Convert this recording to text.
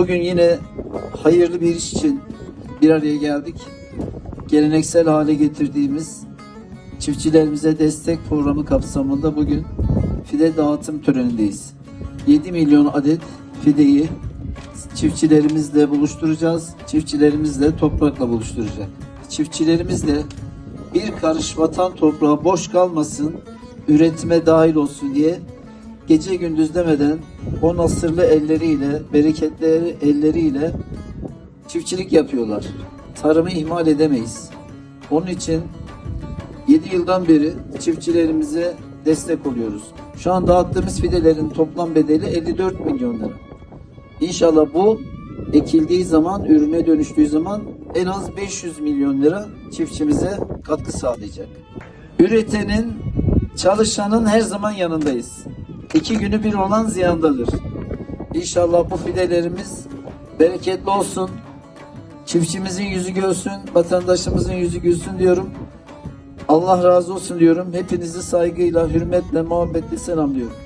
Bugün yine hayırlı bir iş için bir araya geldik. Geleneksel hale getirdiğimiz çiftçilerimize destek programı kapsamında bugün fide dağıtım törenindeyiz. 7 milyon adet fideyi çiftçilerimizle buluşturacağız. Çiftçilerimizle toprakla buluşturacak. Çiftçilerimizle bir karış vatan toprağı boş kalmasın, üretime dahil olsun diye gece gündüz demeden o nasırlı elleriyle, bereketli elleriyle çiftçilik yapıyorlar. Tarımı ihmal edemeyiz. Onun için 7 yıldan beri çiftçilerimize destek oluyoruz. Şu an dağıttığımız fidelerin toplam bedeli 54 milyon lira. İnşallah bu ekildiği zaman, ürüne dönüştüğü zaman en az 500 milyon lira çiftçimize katkı sağlayacak. Üretenin, çalışanın her zaman yanındayız. İki günü bir olan ziyandadır. İnşallah bu fidelerimiz bereketli olsun. Çiftçimizin yüzü gülsün, vatandaşımızın yüzü gülsün diyorum. Allah razı olsun diyorum. Hepinizi saygıyla, hürmetle, muhabbetle selamlıyorum.